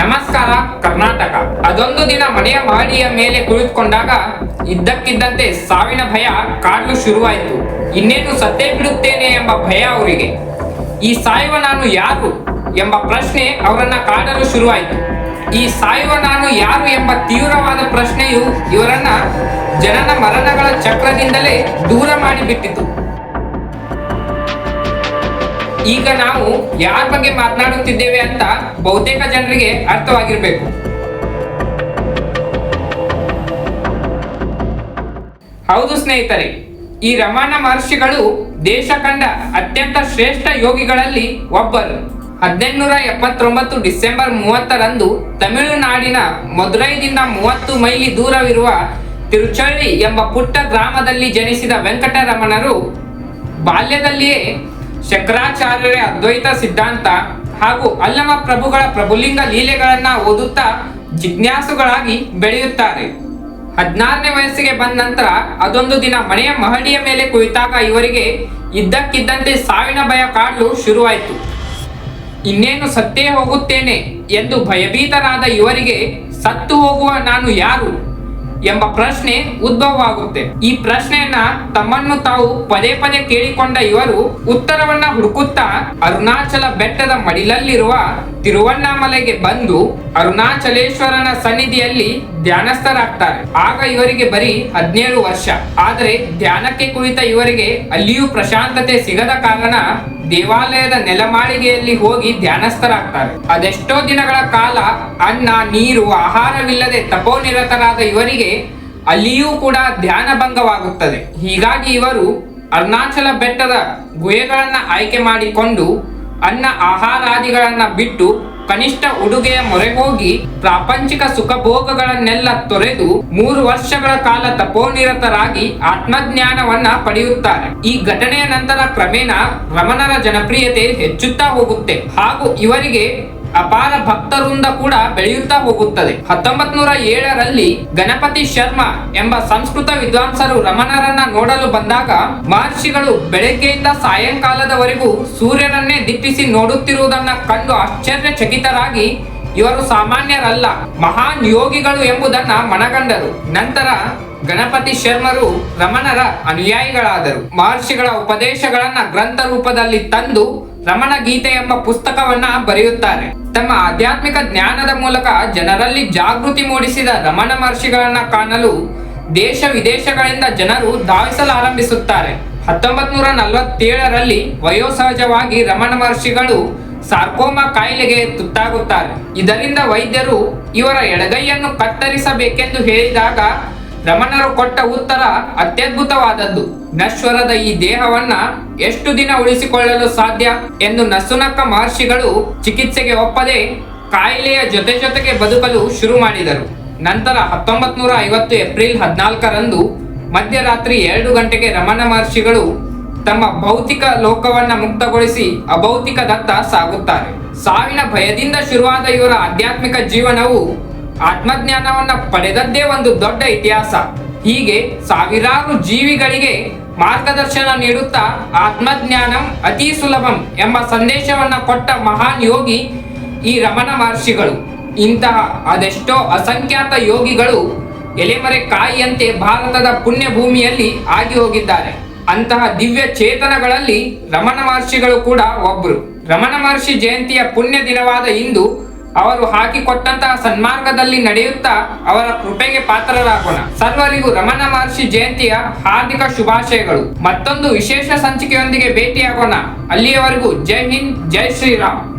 ನಮಸ್ಕಾರ, ಕರ್ನಾಟಕ. ಅದೊಂದು ದಿನ ಮನೆಯ ಮಹಡಿಯ ಮೇಲೆ ಕುಳಿತುಕೊಂಡಾಗ ಇದ್ದಕ್ಕಿದ್ದಂತೆ ಸಾವಿನ ಭಯ ಕಾಡಲು ಶುರುವಾಯಿತು. ಇನ್ನೇನು ಸತ್ತೇ ಬಿಡುತ್ತೇನೆ ಎಂಬ ಭಯ ಅವರಿಗೆ. ಈ ಸಾಯುವ ನಾನು ಯಾರು ಎಂಬ ಪ್ರಶ್ನೆ ಅವರನ್ನ ಕಾಡಲು ಶುರುವಾಯಿತು. ಈ ಸಾಯುವ ನಾನು ಯಾರು ಎಂಬ ತೀವ್ರವಾದ ಪ್ರಶ್ನೆಯು ಇವರನ್ನ ಜನನ ಮರಣಗಳ ಚಕ್ರದಿಂದಲೇ ದೂರ ಮಾಡಿಬಿಟ್ಟಿತು. ಈಗ ನಾವು ಯಾರ ಬಗ್ಗೆ ಮಾತನಾಡುತ್ತಿದ್ದೇವೆ ಅಂತ ಬಹುತೇಕ ಜನರಿಗೆ ಅರ್ಥವಾಗಿರ್ಬೇಕು. ಹೌದು ಸ್ನೇಹಿತರೆ, ಈ ರಮಣ ಮಹರ್ಷಿಗಳು ದೇಶ ಕಂಡ ಅತ್ಯಂತ ಶ್ರೇಷ್ಠ ಯೋಗಿಗಳಲ್ಲಿ ಒಬ್ಬರು. ಹದಿನೆಂಟುನೂರ ಎಪ್ಪತ್ತೊಂಬತ್ತು ಡಿಸೆಂಬರ್ ಮೂವತ್ತರಂದು ತಮಿಳುನಾಡಿನ ಮದುರೈದಿಂದ ಮೂವತ್ತು ಮೈಲಿ ದೂರವಿರುವ ತಿರುಚಳ್ಳಿ ಎಂಬ ಪುಟ್ಟ ಗ್ರಾಮದಲ್ಲಿ ಜನಿಸಿದ ವೆಂಕಟರಮಣರು ಬಾಲ್ಯದಲ್ಲಿಯೇ ಶಂಕರಾಚಾರ್ಯರ ಅದ್ವೈತ ಸಿದ್ಧಾಂತ ಹಾಗೂ ಅಲ್ಲಮ ಪ್ರಭುಗಳ ಪ್ರಭುಲಿಂಗ ಲೀಲೆಗಳನ್ನ ಓದುತ್ತಾ ಜಿಜ್ಞಾಸುಗಳಾಗಿ ಬೆಳೆಯುತ್ತಾರೆ. ಹದಿನಾರನೇ ವಯಸ್ಸಿಗೆ ಬಂದ ನಂತರ ಅದೊಂದು ದಿನ ಮನೆಯ ಮಹಡಿಯ ಮೇಲೆ ಕುಳಿತಾಗ ಇವರಿಗೆ ಇದ್ದಕ್ಕಿದ್ದಂತೆ ಸಾವಿನ ಭಯ ಕಾಡಲು ಶುರುವಾಯಿತು. ಇನ್ನೇನು ಸತ್ತೇ ಹೋಗುತ್ತೇನೆ ಎಂದು ಭಯಭೀತರಾದ ಇವರಿಗೆ ಸತ್ತು ಹೋಗುವ ನಾನು ಯಾರು? ಎಂಬ ಪ್ರಶ್ನೆ ಉದ್ಭವವಾಗುತ್ತೆ. ಈ ಪ್ರಶ್ನೆಯನ್ನ ತಮ್ಮನ್ನು ತಾವು ಪದೇ ಪದೇ ಕೇಳಿಕೊಂಡ ಇವರು ಉತ್ತರವನ್ನ ಹುಡುಕುತ್ತಾ ಅರುಣಾಚಲ ಬೆಟ್ಟದ ಮಡಿಲಲ್ಲಿರುವ ತಿರುವಣ್ಣಾಮಲೆಗೆ ಬಂದು ಅರುಣಾಚಲೇಶ್ವರನ ಸನ್ನಿಧಿಯಲ್ಲಿ ಧ್ಯಾನಸ್ಥರಾಗ್ತಾರೆ. ಆಗ ಇವರಿಗೆ ಬರೀ ಹದಿನೇಳು ವರ್ಷ. ಆದರೆ ಧ್ಯಾನಕ್ಕೆ ಕುಳಿತ ಇವರಿಗೆ ಅಲ್ಲಿಯೂ ಪ್ರಶಾಂತತೆ ಸಿಗದ ಕಾರಣ ದೇವಾಲಯದ ನೆಲಮಾಳಿಗೆಯಲ್ಲಿ ಹೋಗಿ ಧ್ಯಾನಸ್ಥರಾಗ್ತಾರೆ. ಅದೆಷ್ಟೋ ದಿನಗಳ ಕಾಲ ಅನ್ನ, ನೀರು, ಆಹಾರವಿಲ್ಲದೆ ತಪೋನಿರತರಾದ ಇವರಿಗೆ ಅಲ್ಲಿಯೂ ಕೂಡ ಧ್ಯಾನ ಭಂಗವಾಗುತ್ತದೆ. ಹೀಗಾಗಿ ಇವರು ಅರುಣಾಚಲ ಬೆಟ್ಟದ ಗುಹೆಗಳನ್ನ ಆಯ್ಕೆ ಮಾಡಿಕೊಂಡು ಅನ್ನ ಆಹಾರಾದಿಗಳನ್ನ ಬಿಟ್ಟು ಕನಿಷ್ಠ ಉಡುಗೆಯ ಮೊರೆ ಹೋಗಿ ಪ್ರಾಪಂಚಿಕ ಸುಖಭೋಗಗಳನ್ನೆಲ್ಲ ತೊರೆದು ಮೂರು ವರ್ಷಗಳ ಕಾಲ ತಪೋನಿರತರಾಗಿ ಆತ್ಮಜ್ಞಾನವನ್ನ ಪಡೆಯುತ್ತಾರೆ. ಈ ಘಟನೆಯ ನಂತರ ಕ್ರಮೇಣ ರಮಣರ ಜನಪ್ರಿಯತೆ ಹೆಚ್ಚುತ್ತಾ ಹೋಗುತ್ತೆ. ಹಾಗೂ ಇವರಿಗೆ ಅಪಾರ ಭಕ್ತರಿಂದ ಕೂಡ ಬೆಳೆಯುತ್ತಾ ಹೋಗುತ್ತದೆ. ಹತ್ತೊಂಬತ್ ನೂರ ಏಳರಲ್ಲಿ ಗಣಪತಿ ಶರ್ಮಾ ಎಂಬ ಸಂಸ್ಕೃತ ವಿದ್ವಾಂಸರು ರಮಣರನ್ನ ನೋಡಲು ಬಂದಾಗ ಮಹರ್ಷಿಗಳು ಬೆಳಗ್ಗೆಯಿಂದ ಸಾಯಂಕಾಲದವರೆಗೂ ಸೂರ್ಯನನ್ನೇ ದಿಟ್ಟಿಸಿ ನೋಡುತ್ತಿರುವುದನ್ನ ಕಂಡು ಆಶ್ಚರ್ಯಚಕಿತರಾಗಿ ಇವರು ಸಾಮಾನ್ಯರಲ್ಲ, ಮಹಾನ್ ಯೋಗಿಗಳು ಎಂಬುದನ್ನ ಮನಗಂಡರು. ನಂತರ ಗಣಪತಿ ಶರ್ಮರು ರಮಣರ ಅನುಯಾಯಿಗಳಾದರು. ಮಹರ್ಷಿಗಳ ಉಪದೇಶಗಳನ್ನ ಗ್ರಂಥ ರೂಪದಲ್ಲಿ ತಂದು ರಮಣ ಗೀತೆ ಎಂಬ ಪುಸ್ತಕವನ್ನ ಬರೆಯುತ್ತಾರೆ. ತಮ್ಮ ಆಧ್ಯಾತ್ಮಿಕ ಜ್ಞಾನದ ಮೂಲಕ ಜನರಲ್ಲಿ ಜಾಗೃತಿ ಮೂಡಿಸಿದ ರಮಣ ಮಹರ್ಷಿಗಳನ್ನ ಕಾಣಲು ದೇಶ ವಿದೇಶಗಳಿಂದ ಜನರು ಧಾವಿಸಲಾರಂಭಿಸುತ್ತಾರೆ. ಹತ್ತೊಂಬತ್ ನೂರ ನಲವತ್ತೇಳರಲ್ಲಿ ವಯೋಸಹಜವಾಗಿ ರಮಣ ಮಹರ್ಷಿಗಳು ಸಾರ್ಕೋಮಾ ಕಾಯಿಲೆಗೆ ತುತ್ತಾಗುತ್ತಾರೆ. ಇದರಿಂದ ವೈದ್ಯರು ಇವರ ಎಡಗೈಯನ್ನು ಕತ್ತರಿಸಬೇಕೆಂದು ಹೇಳಿದಾಗ ರಮಣರು ಕೊಟ್ಟ ಉತ್ತರ ಅತ್ಯದ್ಭುತವಾದದ್ದು. ನಶ್ವರದ ಈ ದೇಹವನ್ನ ಎಷ್ಟು ದಿನ ಉಳಿಸಿಕೊಳ್ಳಲು ಸಾಧ್ಯ ಎಂದು ನಸುನಕ್ಕ ಮಹರ್ಷಿಗಳು ಚಿಕಿತ್ಸೆಗೆ ಒಪ್ಪದೆ ಕಾಯಿಲೆಯ ಜೊತೆ ಜೊತೆಗೆ ಬದುಕಲು ಶುರು ಮಾಡಿದರು. ನಂತರ ಹತ್ತೊಂಬತ್ ನೂರ ಐವತ್ತು ಏಪ್ರಿಲ್ ಹದಿನಾಲ್ಕರಂದು ಮಧ್ಯರಾತ್ರಿ ಎರಡು ಗಂಟೆಗೆ ರಮಣ ಮಹರ್ಷಿಗಳು ತಮ್ಮ ಭೌತಿಕ ಲೋಕವನ್ನ ಮುಕ್ತಗೊಳಿಸಿ ಅಭೌತಿಕದತ್ತ ಸಾಗುತ್ತಾರೆ. ಸಾವಿನ ಭಯದಿಂದ ಶುರುವಾದ ಇವರ ಆಧ್ಯಾತ್ಮಿಕ ಜೀವನವು ಆತ್ಮಜ್ಞಾನವನ್ನ ಪಡೆದದ್ದೇ ಒಂದು ದೊಡ್ಡ ಇತಿಹಾಸ. ಹೀಗೆ ಸಾವಿರಾರು ಜೀವಿಗಳಿಗೆ ಮಾರ್ಗದರ್ಶನ ನೀಡುತ್ತಾ ಆತ್ಮಜ್ಞಾನಂ ಅತಿ ಸುಲಭಂ ಎಂಬ ಸಂದೇಶವನ್ನ ಕೊಟ್ಟ ಮಹಾನ್ ಯೋಗಿ ಈ ರಮಣ ಮಹರ್ಷಿಗಳು. ಇಂತಹ ಅದೆಷ್ಟೋ ಅಸಂಖ್ಯಾತ ಯೋಗಿಗಳು ಎಲೆಮರೆ ಕಾಯಿಯಂತೆ ಭಾರತದ ಪುಣ್ಯ ಭೂಮಿಯಲ್ಲಿ ಆಗಿ ಹೋಗಿದ್ದಾರೆ. ಅಂತಹ ದಿವ್ಯ ಚೇತನಗಳಲ್ಲಿ ರಮಣ ಮಹರ್ಷಿಗಳು ಕೂಡ ಒಬ್ರು. ರಮಣ ಮಹರ್ಷಿ ಜಯಂತಿಯ ಪುಣ್ಯ ದಿನವಾದ ಇಂದು ಅವರು ಹಾಕಿಕೊಟ್ಟಂತಹ ಸನ್ಮಾರ್ಗದಲ್ಲಿ ನಡೆಯುತ್ತಾ ಅವರ ಕೃಪೆಗೆ ಪಾತ್ರರಾಗೋಣ. ಸರ್ವರಿಗೂ ರಮಣ ಮಹರ್ಷಿ ಜಯಂತಿಯ ಹಾರ್ದಿಕ ಶುಭಾಶಯಗಳು. ಮತ್ತೊಂದು ವಿಶೇಷ ಸಂಚಿಕೆಯೊಂದಿಗೆ ಭೇಟಿಯಾಗೋಣ. ಅಲ್ಲಿಯವರೆಗೂ ಜೈ ಹಿಂದ್, ಜೈ ಶ್ರೀರಾಮ್.